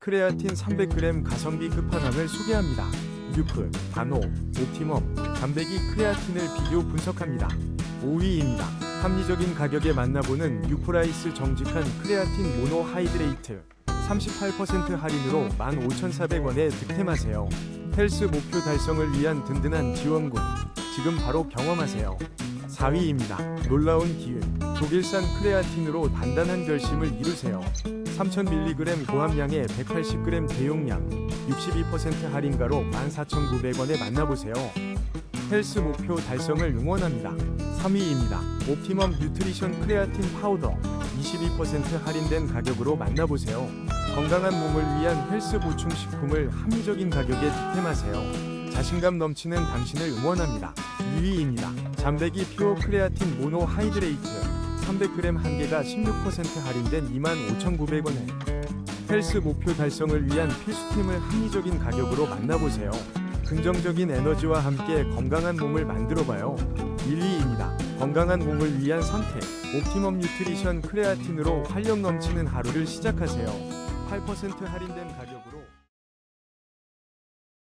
크레아틴 300g 가성비 끝판왕을 소개합니다. 뉴프, 다노, 옵티멈, 단백이 크레아틴을 비교 분석합니다. 5위입니다. 합리적인 가격에 만나보는 뉴프라이스 정직한 크레아틴 모노 하이드레이트 38% 할인으로 15,400원에 득템하세요. 헬스 목표 달성을 위한 든든한 지원군 지금 바로 경험하세요. 4위입니다. 놀라운 기운 독일산 크레아틴으로 단단한 결심을 이루세요. 3000mg 고함량에 180g 대용량 62% 할인가로 14,900원에 만나보세요. 헬스 목표 달성을 응원합니다. 3위입니다. 옵티멈 뉴트리션 크레아틴 파우더 22% 할인된 가격으로 만나보세요. 건강한 몸을 위한 헬스 보충 식품을 합리적인 가격에 득템하세요. 자신감 넘치는 당신을 응원합니다. 2위입니다. 잠배기 퓨어 크레아틴 모노 하이드레이트 300g 한 개가 16% 할인된 25,900원에 헬스 목표 달성을 위한 필수템을 합리적인 가격으로 만나보세요. 긍정적인 에너지와 함께 건강한 몸을 만들어봐요. 1위입니다. 건강한 몸을 위한 선택. 옵티멈 뉴트리션 크레아틴으로 활력 넘치는 하루를 시작하세요. 8% 할인된 가격으로